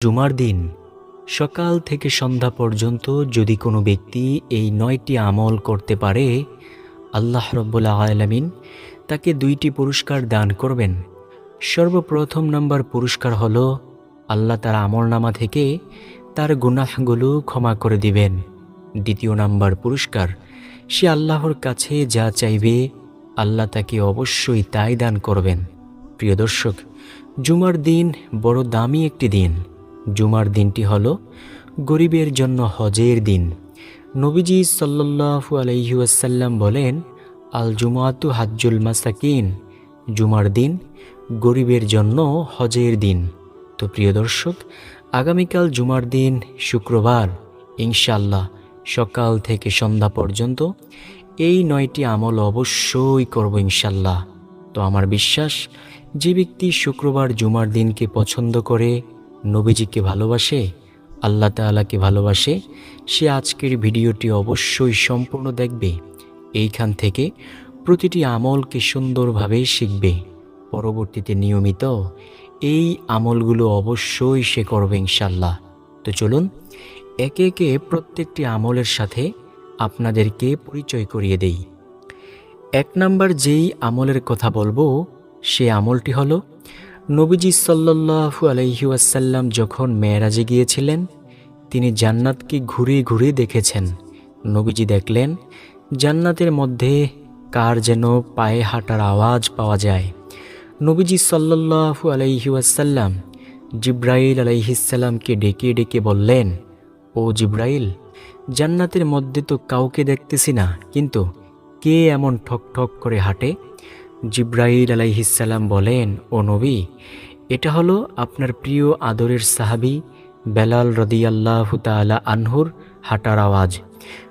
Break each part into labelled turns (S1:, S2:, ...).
S1: জুমার দিন, সকাল থেকে সন্ধ্যা পর্যন্ত যদি কোনো ব্যক্তি এই নয়টি আমল করতে পারে, আল্লাহ রব্বুল্লা আলমিন তাকে দুইটি পুরস্কার দান করবেন। সর্বপ্রথম নম্বর পুরস্কার হল আল্লাহ তার আমলনামা থেকে তার গুনাহগুলো ক্ষমা করে দিবেন। দ্বিতীয় নাম্বার পুরস্কার, সে আল্লাহর কাছে যা চাইবে, আল্লাহ তাকে অবশ্যই তাই দান করবেন। প্রিয় দর্শক, জুমার দিন বড় দামি একটি দিন। জুমার দিনটি হল গরিবের জন্য হজের দিন। নবীজি সাল্লাহু আলহিউসাল্লাম বলেন আল জুমাতু হাজ্জুল মাসাকিন, জুমার দিন গরিবের জন্য হজের দিন। তো প্রিয় দর্শক, আগামীকাল জুমার দিন শুক্রবার ইনশাল্লাহ সকাল থেকে সন্ধ্যা পর্যন্ত এই নয়টি আমল অবশ্যই করব ইনশাল্লাহ তো আমার বিশ্বাস, যে ব্যক্তি শুক্রবার জুমার দিনকে পছন্দ করে নবীজিকে ভালোবাসে, আল্লাহ তাআলাকে ভালোবাসে, সে আজকের ভিডিওটি অবশ্যই সম্পূর্ণ দেখবে। এইখান থেকে প্রতিটি আমলকে সুন্দরভাবে শিখবে। পরবর্তীতে নিয়মিত এই আমলগুলো অবশ্যই সে করবে ইনশাল্লাহ তো চলুন, একে একে প্রত্যেকটি আমলের সাথে আপনাদেরকে পরিচয় করিয়ে দেই। এক নাম্বার যেই আমলের কথা বলব, সে আমলটি হলো নবীজি সাল্লাহু আলহিউসাল্লাম যখন মেয়েরাজে গিয়েছিলেন, তিনি জান্নাতকে ঘুরে ঘুরে দেখেছেন। নবীজি দেখলেন, জান্নাতের মধ্যে কার যেন পায়ে হাঁটার আওয়াজ পাওয়া যায়। নবীজি সাল্লাহু আলহিউসাল্লাম জিব্রাইল আলাইহিসাল্লামকে ডেকে ডেকে বললেন, ও জিব্রাইল, জান্নাতের মধ্যে তো কাউকে দেখতেছি না, কিন্তু কে এমন ঠক ঠক করে হাঁটে? জিব্রাইল আলাইহিসাল্লাম বলেন, ও নবী, এটা হলো আপনার প্রিয় আদরের সাহাবি বেলাল রদিয়াল্লাহ তালা আনহুর হাঁটার আওয়াজ।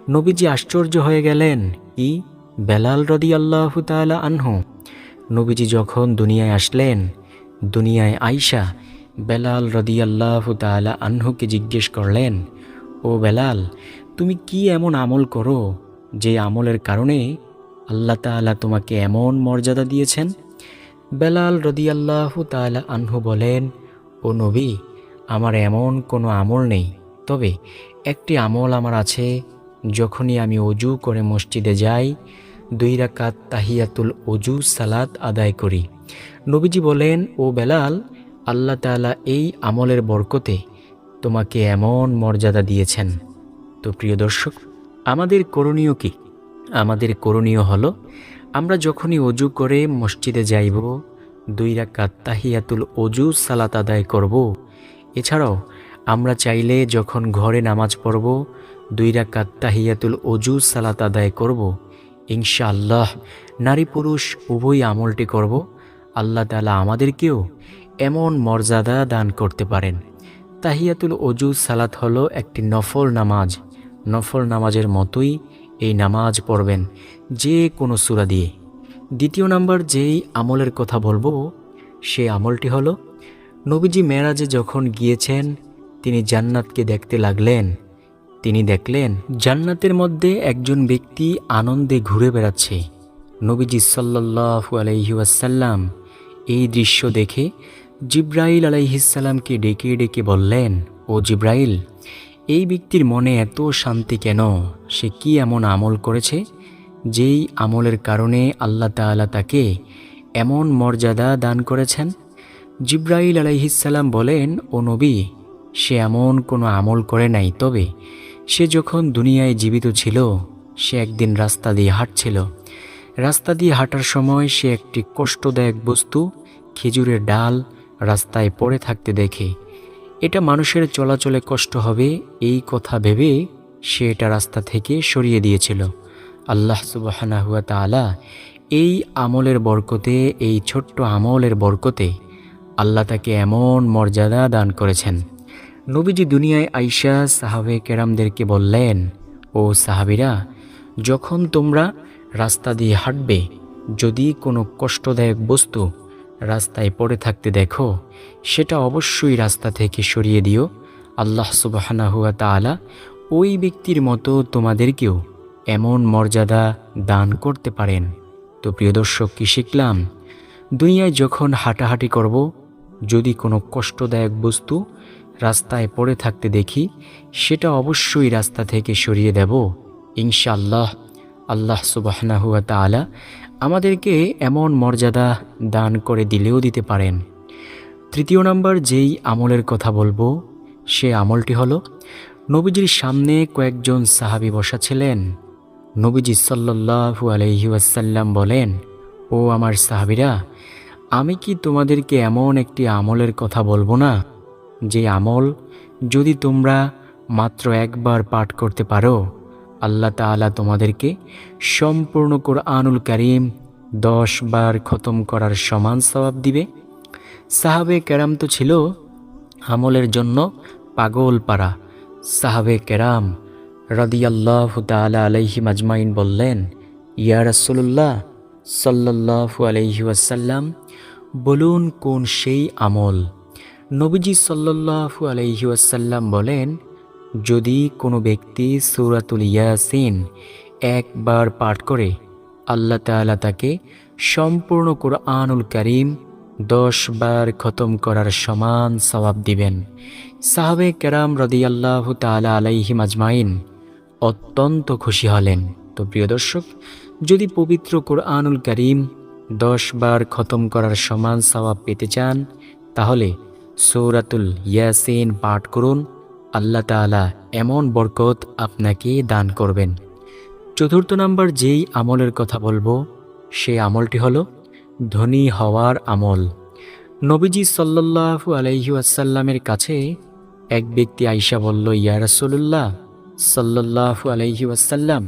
S1: নবীজি আশ্চর্য হয়ে গেলেন কি বেলাল রদিয়াল্লাহ তালা আনহু? নবীজি যখন দুনিয়ায় আসলেন, দুনিয়ায় আইসা বেলাল রদিয়াল্লাহ তালা আনহুকে জিজ্ঞেস করলেন, ও বেলাল, তুমি কি এমন আমল করো যে আমলের কারণে আল্লাহ তাআলা তোমাকে এমন মর্যাদা দিয়েছেন। বেলাল রদিয়াল্লাহু তাআলা আনহু বলেন, ও নবী, আমার এমন কোনো আমল নেই। তবে একটি আমল আমার আছে, যখনই আমি অজু করে মসজিদে যাই, দুই রাকাত তাহিয়াতুল অজু সালাত আদায় করি। নবীজি বলেন, ও বেলাল, আল্লাহ তাআলা এই আমলের বরকতে তোমাকে এমন মর্যাদা দিয়েছেন। তো প্রিয় দর্শক, আমাদের করণীয় কি? আমাদের করণীয় হলো, আমরা যখনই অজু করে মসজিদে যাইব, দুই রাকাত তাহিয়াতুল অজু সালাত আদায় করব। এছাড়াও, আমরা চাইলে যখন ঘরে নামাজ পড়ব, দুই রাকাত তাহিয়াতুল অজু সালাত আদায় করব। ইনশাআল্লাহ, নারী পুরুষ উভয় আমলটি করব। আল্লাহ তালা আমাদেরকেও এমন মর্যাদা দান করতে পারেন। তাহিয়াতুল অজু সালাত হলো একটি নফল নামাজ। নফল নামাজের মতোই এই নামাজ পড়বেন যে কোনো সুরা দিয়ে। দ্বিতীয় নাম্বার যেই আমলের কথা বলব, সে আমলটি হলো, নবীজি মেরাজে যখন গিয়েছেন, তিনি জান্নাতকে দেখতে লাগলেন। তিনি দেখলেন, জান্নাতের মধ্যে একজন ব্যক্তি আনন্দে ঘুরে বেড়াচ্ছে। নবীজি সাল্লাহু আলাইহাসাল্লাম এই দৃশ্য দেখে জিব্রাইল আলাইহিসাল্লামকে ডেকে ডেকে বললেন, ও জিব্রাইল এই ব্যক্তির মনে এত শান্তি কেন? সে কি এমন আমল করেছে? যেই আমলের কারণে আল্লাহ তাআলা তাকে এমন মর্যাদা দান করেছেন? জিব্রাইল আলাইহিসাল্লাম বলেন, ও নবী, সে এমন কোনো আমল করে নাই। তবে সে যখন দুনিয়ায় জীবিত ছিল, সে একদিন রাস্তা দিয়ে হাঁটছিল। রাস্তা দিয়ে হাঁটার সময় সে একটি কষ্টদায়ক বস্তু, খেজুরের ডাল, রাস্তায় পড়ে থাকতে দেখে। এটা মানুষের চলাচলে কষ্ট হবে, এই কথা ভেবে সে এটা রাস্তা থেকে সরিয়ে দিয়েছিল। আল্লাহ সুবাহানা হুয়া তালা এই আমলের বরকতে, এই ছোট্ট আমলের বরকতে আল্লাহ তাকে এমন মর্যাদা দান করেছেন। নবীজি দুনিয়ায় আইসা সাহাবে কেরামদেরকে বললেন, ও সাহাবিরা, যখন তোমরা রাস্তা দিয়ে হাঁটবে, যদি কোনো কষ্টদায়ক বস্তু রাস্তায় পড়ে থাকতে দেখো, সেটা অবশ্যই রাস্তা থেকে সরিয়ে দিও। আল্লাহ সুবাহানা হুয়া তালা ওই ব্যক্তির মতো তোমাদেরকেও এমন মর্যাদা দান করতে পারেন। তো প্রিয় দর্শক, কী শিখলাম? দুনিয়ায় যখন হাঁটাহাঁটি করব, যদি কোনো কষ্টদায়ক বস্তু রাস্তায় পড়ে থাকতে দেখি, সেটা অবশ্যই রাস্তা থেকে সরিয়ে দেব। ইনশাআল্লাহ আল্লাহ সুবাহনাহুয়া তালা আমাদেরকে এমন মর্যাদা দান করে দিলেও দিতে পারেন। তৃতীয় নাম্বার যেই আমলের কথা বলব, সে আমলটি হলো, নবীজির সামনে কয়েকজন সাহাবি বসা ছিলেন নবীজি সাল্লাহু আলহি ওয়াসাল্লাম বলেন, ও আমার সাহাবিরা, আমি কি তোমাদেরকে এমন একটি আমলের কথা বলব না, যে আমল যদি তোমরা মাত্র একবার পাঠ করতে পারো আল্লাহ তাআলা তোমাদেরকে সম্পূর্ণ কোরআনুল করিম দশ বার খতম করার সমান সবাব দিবে। সাহাবে কেরাম তো ছিল আমলের জন্য পাগল পাড়া। সাহাবে কেরাম রদিয়াল্লাহ তালা আলাইহি মাজমাইন বললেন, ইয়া রাসূলুল্লাহ সাল্লাল্লাহু আলাইহি ওয়াসাল্লাম, বলুন কোন সেই আমল? নবীজি সাল্লাল্লাহু আলাইহি ওয়াসাল্লাম বলেন যদি কোনো ব্যক্তি সূরাতুল ইয়াসিন একবার পাঠ করে, আল্লাহ তাআলা তাকে সম্পূর্ণ কোরআনুল করিম দশ বার খতম করার সমান সওয়াব দিবেন। সাহাবে কেরাম রদিয়াল্লাহ তালা আলাইহিম আজমাইন অত্যন্ত খুশি হলেন। তো প্রিয় দর্শক, যদি পবিত্র কোরআনুল করিম দশ বার খতম করার সমান সওয়াব পেতে চান, তাহলে সৌরাতুল ইয়াসিন পাঠ করুন। আল্লাহ তাআলা এমন বরকত আপনাকে দান করবেন। চতুর্থ নাম্বার যেই আমলের কথা বলব সেই আমলটি হলো ধনী হওয়ার আমল। নবীজি সাল্লাল্লাহু আলাইহি আসাল্লামের কাছে এক ব্যক্তি আইসা বলল, ইয়া রাসূলুল্লাহ, সাল্লাল্লাহু আলাইহি আসাল্লাম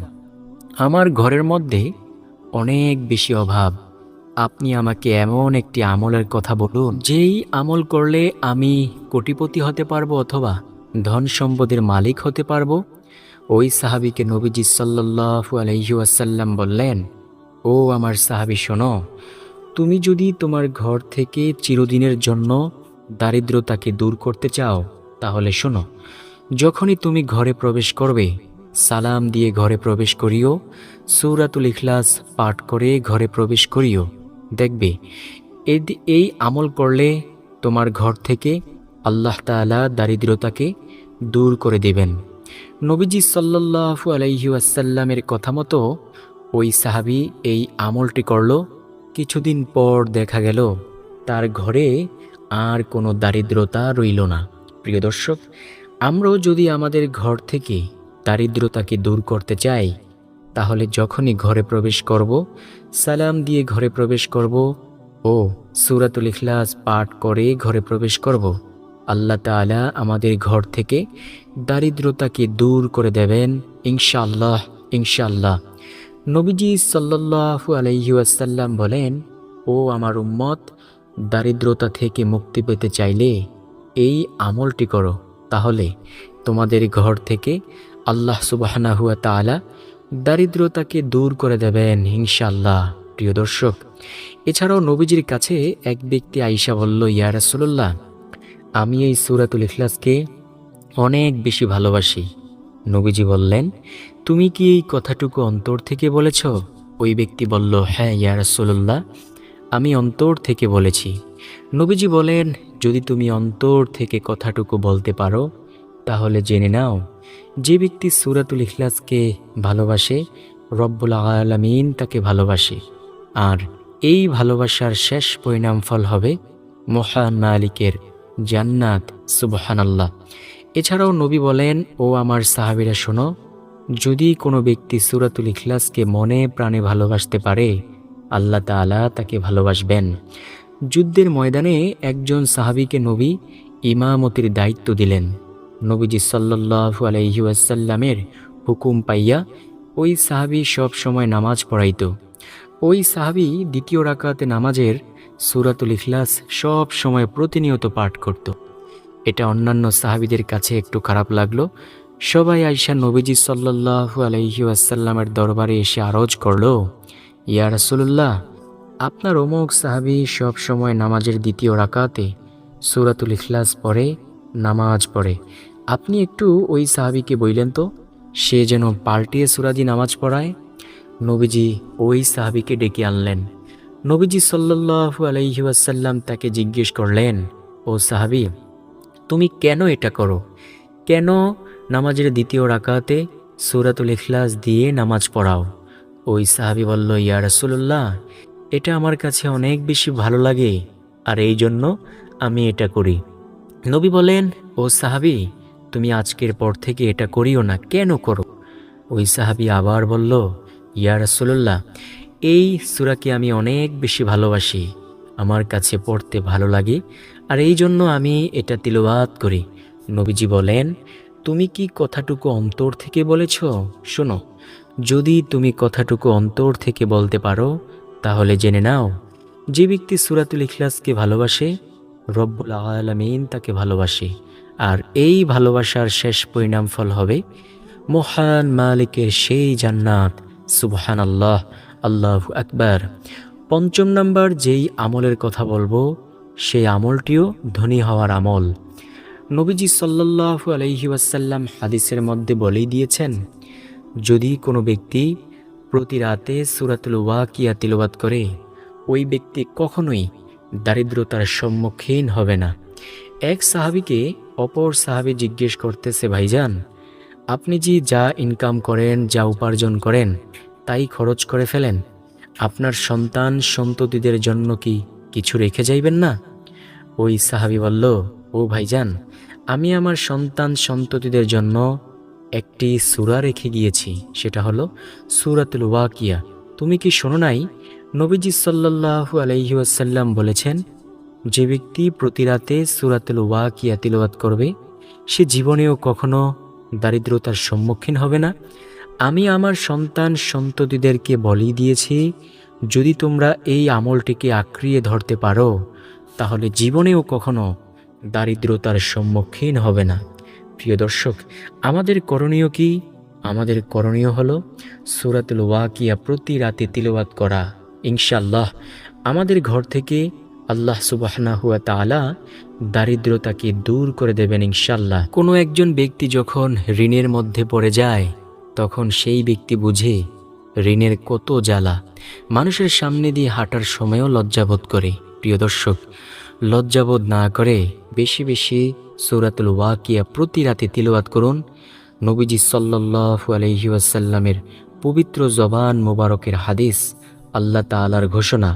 S1: আমার ঘরের মধ্যে অনেক বেশি অভাব। আপনি আমাকে এমন একটি আমলের কথা বলুন, যেই আমল করলে আমি কোটিপতি হতে পারব অথবা ধন সম্পদের মালিক হতে পারব? ওই সাহাবিকে নবীজি সাল্লাল্লাহু আলাইহি আসাল্লাম বললেন, ও আমার সাহাবি, শোনো, তুমি যদি তোমার ঘর থেকে চিরদিনের জন্য দারিদ্রতাকে দূর করতে চাও, তাহলে শোনো, যখনই তুমি ঘরে প্রবেশ করবে, সালাম দিয়ে ঘরে প্রবেশ করিও, সৌরাতুল ইখলাস পাঠ করে ঘরে প্রবেশ করিও। দেখবে এই আমল করলে তোমার ঘর থেকে আল্লাহ তাআলা দারিদ্রতাকে দূর করে দেবেন। নবীজি সাল্লাল্লাহু আলাইহি ওয়াসাল্লামের কথা মতো ওই সাহাবি এই আমলটি করল। কিছুদিন পর দেখা গেল, তার ঘরে আর কোনো দারিদ্রতা রইল না। প্রিয় দর্শক, আমরাও যদি আমাদের ঘর থেকে দারিদ্রতাকে দূর করতে চাই, তাহলে যখনই ঘরে প্রবেশ করব, সালাম দিয়ে ঘরে প্রবেশ করব ও সুরাতুল ইখলাস পাঠ করে ঘরে প্রবেশ করব আল্লাহ তাআলা আমাদের ঘর থেকে দারিদ্রতাকে দূর করে দেবেন, ইনশাআল্লাহ ইনশাআল্লাহ। নবীজি সাল্লাল্লাহু আলাইহি ওয়াসাল্লাম বলেন, ও আমার উম্মত, দারিদ্রতা থেকে মুক্তি পেতে চাইলে এই আমলটি করো। তাহলে তোমাদের ঘর থেকে আল্লাহ সুবাহানা হুয়া তাআলা দারিদ্রতাকে দূর করে দেবেন, ইনশাআল্লাহ। প্রিয় দর্শক, এছাড়াও নবীজির কাছে এক ব্যক্তি আইসা বলল, ইয়া রাসূলুল্লাহ আমি এই সুরাতুল ইখলাসকে অনেক বেশি ভালোবাসি। নবীজি বললেন, তুমি কি এই কথাটুকু অন্তর থেকে বলেছ? ওই ব্যক্তি বলল হ্যাঁ ইয়া রাসূলুল্লাহ, আমি অন্তর থেকে বলেছি। নবীজি বলেন, যদি তুমি অন্তর থেকে কথাটুকু বলতে পারো, তাহলে জেনে নাও, যে ব্যক্তি সুরাতুল ইখলাসকে ভালোবাসে, রব্বুল আলামিন তাকে ভালোবাসে। আর এই ভালোবাসার শেষ পরিণাম ফল হবে মহান মালিকের জান্নাত, সুবহানাল্লাহ। এছাড়াও নবী বলেন, ও আমার সাহাবিরা, শোনো, যদি কোনো ব্যক্তি সুরাতুল ইখলাসকে মনে প্রাণে ভালোবাসতে পারে, আল্লাহ তাআলা তাকে ভালোবাসবেন। যুদ্ধের ময়দানে একজন সাহাবীকে নবী ইমামতির দায়িত্ব দিলেন। নবীজি সাল্লাল্লাহু আলাইহি ওয়াসাল্লামের হুকুম পাইয়া ওই সাহাবী সব সময় নামাজ পড়াইত। ওই সাহাবী দ্বিতীয় রাকাতে নামাজের সুরাতুল ইখলাস সব সময় প্রতিনিয়ত পাঠ করত। এটা অন্যান্য সাহাবীদের কাছে একটু খারাপ লাগল। সবাই আইসা নবীজি সাল্লাল্লাহু আলাইহি ওয়াসাল্লামের দরবারে এসে আরজ করল, ইয়া রাসূলুল্লাহ, আপনার অমুক সাহাবী সব সময় নামাজের দ্বিতীয় রাকাতে সুরাতুল ইখলাস পড়ে, নামাজ পড়ে। আপনি একটু ওই সাহাবীকে বইলেন তো, সে যেন পাল্টিয়ে সুরাজি নামাজ পড়ায়। নবীজি ওই সাহাবীকে ডেকে আনলেন। নবীজি সাল্লাল্লাহু আলাইহি ওয়াসাল্লাম তাকে জিজ্ঞেস করলেন, ও সাহাবী, তুমি কেন এটা করো? কেন নামাজের দ্বিতীয় রাকাতে সুরাতুল ইখলাস দিয়ে নামাজ পড়াও? ওই সাহাবি বলল, ইয়া রাসূলুল্লাহ, এটা আমার কাছে অনেক বেশি ভালো লাগে, আর এই জন্য আমি এটা করি। নবী বলেন, ও সাহাবি, তুমি আজকের পর থেকে এটা করিও না, কেন করো? ওই সাহাবি আবার বলল, ইয়া রাসূলুল্লাহ এই সুরাকে আমি অনেক বেশি ভালোবাসি, আমার কাছে পড়তে ভালো লাগে, আর এই জন্য আমি এটা তিলবাত করি। নবীজি বলেন, তুমি কি কথাটুকু অন্তর থেকে বলেছ? শোনো, যদি তুমি কথাটুকু অন্তর থেকে বলতে পারো, তাহলে জেনে নাও, যে ব্যক্তি সুরাতুল ইখলাসকে ভালোবাসে, রব্বুল আলমিন তাকে ভালোবাসে, আর এই ভালোবাসার শেষ পরিণাম ফল হবে, মহান মালিকের সেই জান্নাত সুবহান আল্লাহ আল্লাহ আকবার। পঞ্চম নাম্বার, যেই আমলের কথা বলব, সেই আমলটিও ধনী হওয়ার আমল। নবীজি সাল্লাল্লাহু আলাইহি ওয়াসাল্লাম হাদিসের মধ্যে বলেই দিয়েছেন, যদি কোনো ব্যক্তি প্রতি রাতে সুরাতুল ওয়াকিয়া তিলবাত করে, ওই ব্যক্তি কখনোই দারিদ্রতার সম্মুখীন হবে না। এক সাহাবিকে অপর সাহাবি জিজ্ঞেস করতেছে, ভাইজান, আপনি যে যা ইনকাম করেন, যা উপার্জন করেন তাই খরচ করে ফেলেন। আপনার সন্তান সন্ততিদের জন্য কি কিছু রেখে যাইবেন না? ওই সাহাবি বলল, ও ভাইজান, আমি আমার সন্তান সন্ততিদের জন্য একটি সূরা রেখে গিয়েছি। সেটা হলো সুরাতুল ওয়াকিয়া। তুমি কি শোনো নাই? নবীজি সাল্লাল্লাহু আলাইহি ওয়াসাল্লাম বলেছেন, যে ব্যক্তি প্রতি রাতে সূরাতুল ওয়াকিয়া তিলওয়াত করবে, সে জীবনেও কখনো দারিদ্রতার সম্মুখীন হবে না। আমি আমার সন্তান সন্ততিদেরকে বলি দিয়েছি, যদি তোমরা এই আমলটিকে আঁকড়িয়ে ধরতে পারো, তাহলে জীবনেও কখনো দারিদ্রতার সম্মুখীন হবে না। প্রিয় দর্শক, আমাদের করণীয় কি? আমাদের করণীয় হলো সুরাতুল ওয়াকিয়া প্রতি রাতে তিলবাত করা। ইনশাল্লাহ আমাদের ঘর থেকে আল্লাহ সুবাহনা হুয়া তালা দারিদ্রতাকে দূর করে দেবেন ইনশাল্লাহ কোনো একজন ব্যক্তি যখন ঋণের মধ্যে পড়ে যায় তখন সেই ব্যক্তি বুঝে, ঋণের কত জ্বালা। মানুষের সামনে দিয়ে হাঁটার সময়ও লজ্জাবোধ করে। প্রিয় দর্শক, লজ্জাবোধ না করে বেশি বেশি সৌরাতুল ওয়াকিয়া প্রতি রাতে তিলওয়াত করুন। নবীজি সাল্লাহু আলহি ওয়াসাল্লামের পবিত্র জবান মোবারকের হাদিস, আল্লাহ তালার ঘোষণা,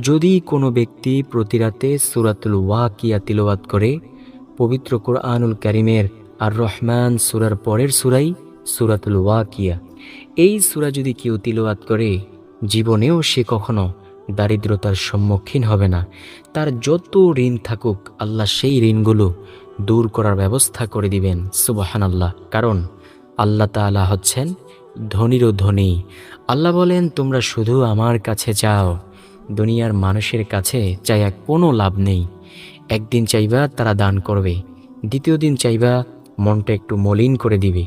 S1: যদি কোনো ব্যক্তি প্রতি রাতে সুরাতুল ওয়াকিয়া তিলওয়াত করে, পবিত্র কোরআনুল করিমের আর রহমান সুরার পরের সুরাই সুরাতুল ওয়াকিয়া। এই সুরা যদি কেউ তিলওয়াত করে, জীবনেও সে কখনো দারিদ্রতার সম্মুখীন হবে না। তার যত ঋণ থাকুক, আল্লাহ সেই ঋণগুলো দূর করার ব্যবস্থা করে দিবেন সুবাহান আল্লাহ কারণ আল্লাহ তালা হচ্ছেন ধনীরও ধনী। আল্লাহ বলেন, তোমরা শুধু আমার কাছে চাও দুনিয়ার মানুষের কাছে চাইয়া কোনো লাভ নেই। একদিন চাইবা তারা দান করবে, দ্বিতীয় দিন চাইবা মনটা একটু মলিন করে দিবে।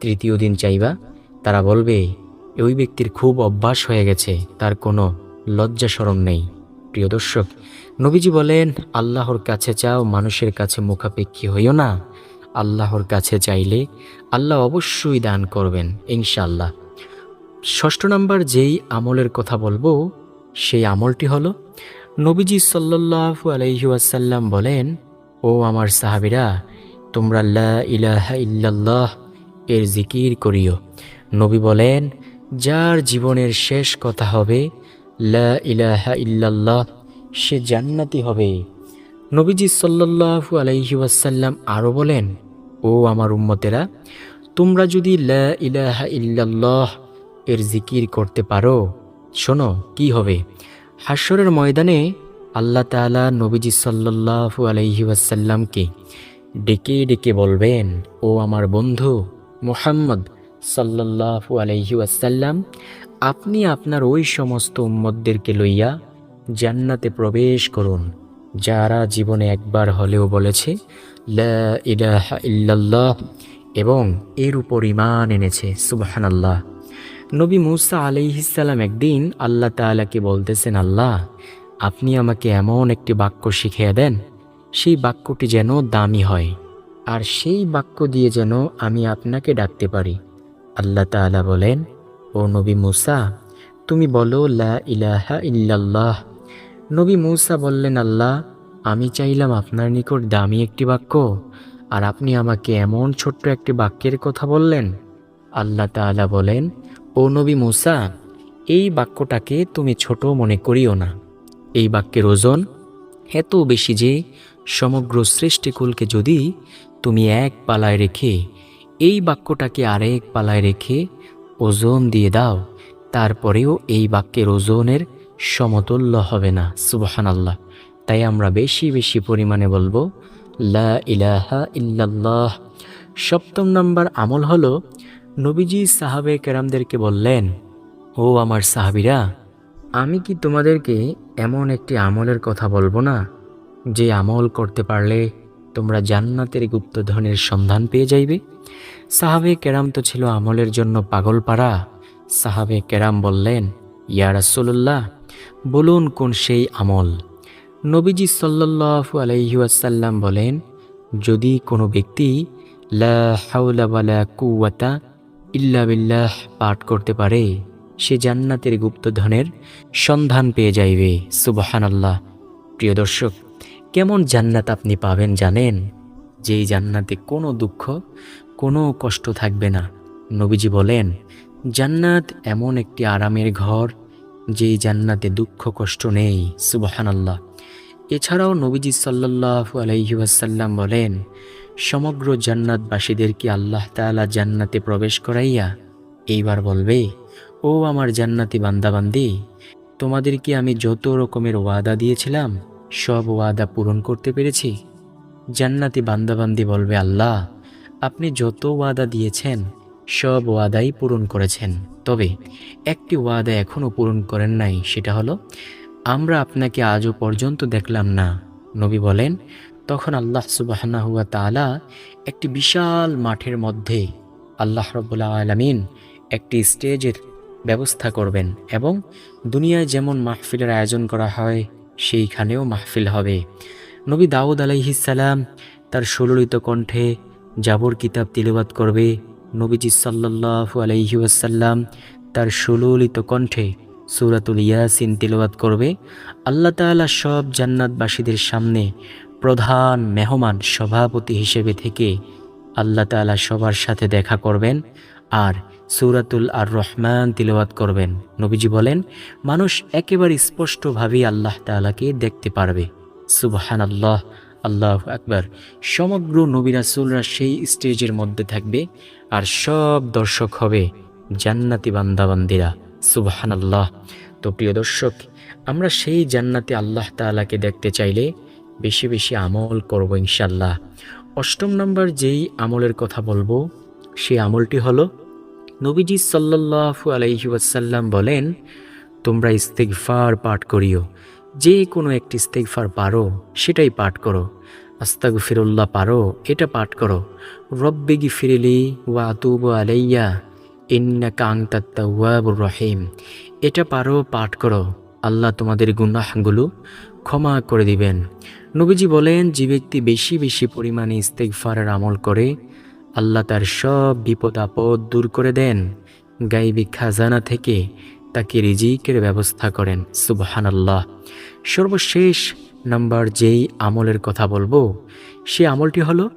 S1: তৃতীয় দিন চাইবা, তারা বলবে, ওই ব্যক্তির খুব অভ্যাস হয়ে গেছে, তার কোনো লজ্জা সরম নেই। প্রিয় দর্শক, নবীজি বলেন, আল্লাহর কাছে চাও মানুষের কাছে মুখাপেক্ষী হইও না। আল্লাহর কাছে চাইলে আল্লাহ অবশ্যই দান করবেন ইনশাল্লাহ ষষ্ঠ নাম্বার যেই আমলের কথা বলব, সেই আমলটি হলো, নবীজি সাল্লাল্লাহু আলাইহি ওয়াসাল্লাম বলেন, ও আমার সাহাবিরা, তোমরা ইলাহা ইল্লাল্লাহ এর জিকির করিও। নবী বলেন, যার জীবনের শেষ কথা হবে, লা ইলাহা ইল্লাল্লাহ, সে জান্নাতি হবে। নবীজি সাল্লাল্লাহু আলাইহি ওয়াসাল্লাম আরও বলেন, ও আমার উম্মতেরা, তোমরা যদি লা ইলাহা ইল্লাল্লাহ এর জিকির করতে পারো, শোনো কি হবে। হাস্যরের ময়দানে আল্লাহ তাআলা নবীজি সাল্লাল্লাহু আলাইহি ওয়াসাল্লামকে ডেকে ডেকে বলবেন, ও আমার বন্ধু মুহাম্মদ সাল্লাল্লাহু আলাইহি ওয়াসাল্লাম, আপনি আপনার ওই সমস্ত উম্মতদেরকে লইয়া জান্নাতে প্রবেশ করুন। যারা জীবনে একবার হলেও বলেছে ইল্লাল্লাহ এবং এর উপর ইমান এনেছে, সুবহানাল্লাহ। নবী মুসা আলাইহিসাল্লাম একদিন আল্লাহ তাআলাকে বলতেছেন, আল্লাহ, আপনি আমাকে এমন একটি বাক্য শিখিয়ে দেন, সেই বাক্যটি যেন দামি হয়। আর সেই বাক্য দিয়ে যেন আমি আপনাকে ডাকতে পারি। আল্লাহ তাআলা বলেন, ও নবী মুসা, তুমি বলো, লা ইলাহা ইল্লাল্লাহ। নবী মুসা বললেন, আল্লাহ, আমি চাইলাম আপনার নিকট দামি একটি বাক্য, আর আপনি আমাকে এমন ছোট্ট একটি বাক্যের কথা বললেন। আল্লাহ তাআলা বলেন, ও নবী মুসা, এই বাক্যটাকে তুমি ছোট মনে করিও না। এই বাক্যের ওজন এত বেশি যে সমগ্র সৃষ্টিকুলকে যদি তুমি এক পালায় রেখে, এই বাক্যটাকে আরেক পালায় রেখে ওজন দিয়ে দাও, তারপরেও এই বাক্যের ওজনের সমতুল্য হবে না। সুবহান আল্লাহ তাই আমরা বেশি বেশি পরিমাণে বলব, লা ইলাহা ইল্লাল্লাহ। সপ্তম নম্বর আমল হলো, নবীজি সাহাবে কেরামদেরকে বললেন, ও আমার সাহাবিরা, আমি কি তোমাদেরকে এমন একটি আমলের কথা বলব না, যে আমল করতে পারলে তোমরা জান্নাতের গুপ্তধনের সন্ধান পেয়ে যাইবে। সাহাবে কেরাম তো ছিল আমলের জন্য পাগল পাড়া সাহাবে কেরাম বললেন, ইয়া রাসূলুল্লাহ, বলুন কোন সেই আমল? নবীজি সাল্লাল্লাহু আলাইহি ওয়াসাল্লাম বলেন, যদি কোনো ব্যক্তি লা কুওয়াতা ইল্লা বিল্লাহ পাঠ করতে পারে, সে জান্নাতের গুপ্তধনের সন্ধান পেয়ে যাইবে। সুবহানাল্লাহ। প্রিয় দর্শক কেমন জান্নাত আপনি পাবেন জানেন? যেই জান্নাতে কোনো দুঃখ, কোনো কষ্ট থাকবে না। নবীজি বলেন, জান্নাত এমন একটি আরামের ঘর, যেই জান্নাতে দুঃখ, কষ্ট নেই। সুবহানাল্লাহ। এছাড়াও নবীজি সাল্লাল্লাহু আলাইহি ওয়াসাল্লাম বলেন, সমগ্র জান্নাতবাসীদেরকে আল্লাহ তাআলা জান্নাতে প্রবেশ করাইয়া এইবার বলবে, ও আমার জান্নাতি বান্দাবান্দি তোমাদেরকে আমি যত রকমের ওয়াদা দিয়েছিলাম সব ওয়াদা পূরণ করতে পেরেছি। জান্নাতি বান্দাবান্দি বলবে আল্লাহ, আপনি যত ওয়াদা দিয়েছেন, সব ওয়াদাই পূরণ করেছেন। তবে একটি ওয়াদা এখনও পূরণ করেন নাই, সেটা হলো, আমরা আপনাকে আজও পর্যন্ত দেখলাম না। নবী বলেন, তখন আল্লাহ সুবাহানা হুয়া তালা একটি বিশাল মাঠের মধ্যে আল্লাহ রব্বুল্লা আলমিন একটি স্টেজের ব্যবস্থা করবেন এবং দুনিয়ায় যেমন মাহফিলের আয়োজন করা হয় সেইখানেও মাহফিল হবে। নবী দাউদ আলাইহিসাল্লাম তার সুললিত কণ্ঠে জাবর কিতাব তিলবাত করবে। নবীজি সাল্লাল্লাহু আলাইহি ওয়াসাল্লাম তার সুললিত কণ্ঠে সূরাতুল ইয়াসিন তিলবাত করবে। আল্লাহ তাআলা সব জান্নাতবাসীদের সামনে প্রধান মেহমান সভাপতি হিসেবে থেকে আল্লাহ তাআলা সবার সাথে দেখা করবেন। আর সূরাতুল আর রহমান তিলবাত করবেন। নবীজি বলেন, মানুষ একেবারে স্পষ্টভাবেই আল্লাহ তাআলাকে দেখতে পারবে। সুবহান আল্লাহ আল্লাহ আকবার। সমগ্র নবিরাসুলরা সেই স্টেজের মধ্যে থাকবে আর সব দর্শক হবে জান্নাতি বান্দাবান্দিরা। সুবহান আল্লাহ তো প্রিয় দর্শক, আমরা সেই জান্নাতে আল্লাহ তাআলাকে দেখতে চাইলে বেশি বেশি আমল করব ইনশাল্লাহ অষ্টম নম্বর যেই আমলের কথা বলব, সেই আমলটি হলো নবীজি সাল্লাল্লাহু আলাইহি ওয়াসাল্লাম বলেন, তোমরা ইস্তেগফার পাঠ করিও। যে কোনো একটি ইস্তেকফার পারো, সেটাই পাঠ করো। আস্তাগ ফিরুল্লাহ পারো, এটা পাঠ করো। রব্বেগি ফিরিলি ওয়া আতুব আলাইয়া ইন্না কাংতাত্তাওয়াবুর রহিম। এটা পারো, পাঠ করো। আল্লাহ তোমাদের গুনাহগুলো ক্ষমা করে দিবেন। নবীজি বলেন, যে ব্যক্তি বেশি বেশি পরিমাণে ইস্তেগফারের আমল করে আল্লাহ তার সব বিপদ আপদ দূর করে দেন। গাইবি খাজানা থেকে তাকে রিজিকের ব্যবস্থা করেন। সুবহান আল্লাহ সর্বশেষ নাম্বার যেই আমলের কথা বলব, সে আমলটি হলো,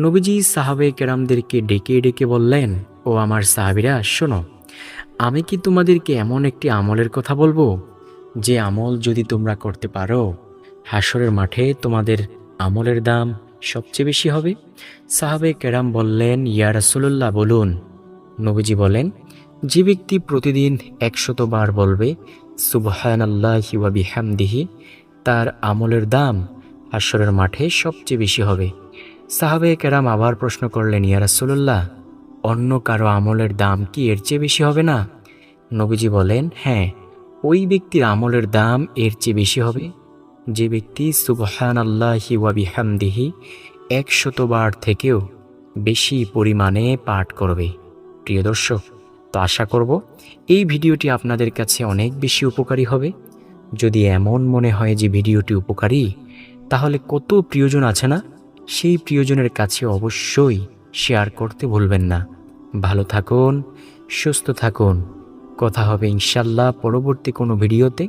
S1: নবীজি সাহাবে কেরামদেরকে ডেকে ডেকে বললেন, ও আমার সাহাবিরা, শোনো, আমি কি তোমাদেরকে এমন একটি আমলের কথা বলব? যে আমল যদি তোমরা করতে পারো হাসরের মাঠে তোমাদের আমলের দাম সবচেয়ে বেশি হবে। সাহাবে কেরাম বললেন, ইয়া রাসূলুল্লাহ, বলুন। নবীজি বলেন, যে ব্যক্তি প্রতিদিন একশতবার বলবে সুবহান আল্লাহি বিহামদিহি, তার আমলের দাম হাসরের মাঠে সবচেয়ে বেশি হবে। সাহাবে কেরাম আবার প্রশ্ন করলেন, ইয়া রাসূলুল্লাহ, অন্য কারও আমলের দাম কি এর চেয়ে বেশি হবে না? নবীজি বলেন হ্যাঁ ওই ব্যক্তির আমলের দাম এর চেয়ে বেশি হবে। যে ব্যক্তি সুবহান আল্লাহি ওয়া বিহামদিহি একশতবার থেকেও বেশি পরিমাণে পাঠ করবে। প্রিয় দর্শক, তো আশা করব এই ভিডিওটি আপনাদের কাছে অনেক বেশি উপকারী হবে। যদি এমন মনে হয় যে ভিডিওটি উপকারী, তাহলে কত প্রিয়জন আছে না? সেই প্রিয়জনের কাছে অবশ্যই শেয়ার করতে ভুলবেন না। ভালো থাকুন, সুস্থ থাকুন। কথা হবে ইনশাল্লাহ পরবর্তী কোনো ভিডিওতে।